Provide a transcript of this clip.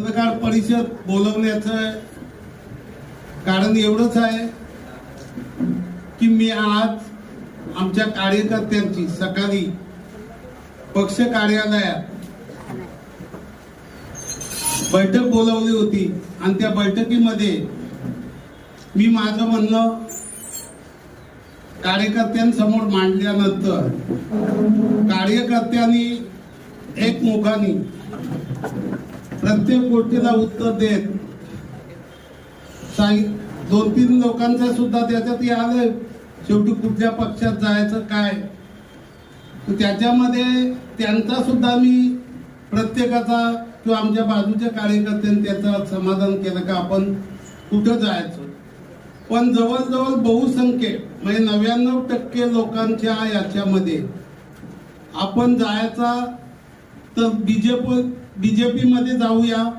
पत्रकार परिषद बोलवण्याचं कारण एवढंच आहे की मी आज आमच्या कार्यकर्त्यांची सकाळी पक्ष कार्यालयात बैठक बोलवली होती आणि त्या बैठकीमध्ये मी माझं म्हणणं कार्यकर्त्यांसमोर मांडल्यानंतर कार्यकर्त्यांनी एकमुखाने प्रत्येक गोष्टीला उत्तर देत. दोन तीन लोकांचं सुद्धा त्याच्यात आलं शेवटी कुठल्या पक्षात जायचं काय? त्याच्यामध्ये त्यांचा सुद्धा मी प्रत्येकाचा किंवा आमच्या बाजूच्या कार्यकर्त्यांनी त्याचं समाधान केलं का आपण कुठं जायचं? पण जवळजवळ बहुसंख्य म्हणजे नव्याण्णव टक्के लोकांच्या याच्यामध्ये आपण जायचा तर बीजेपी बीजेपी मध्ये जाऊया.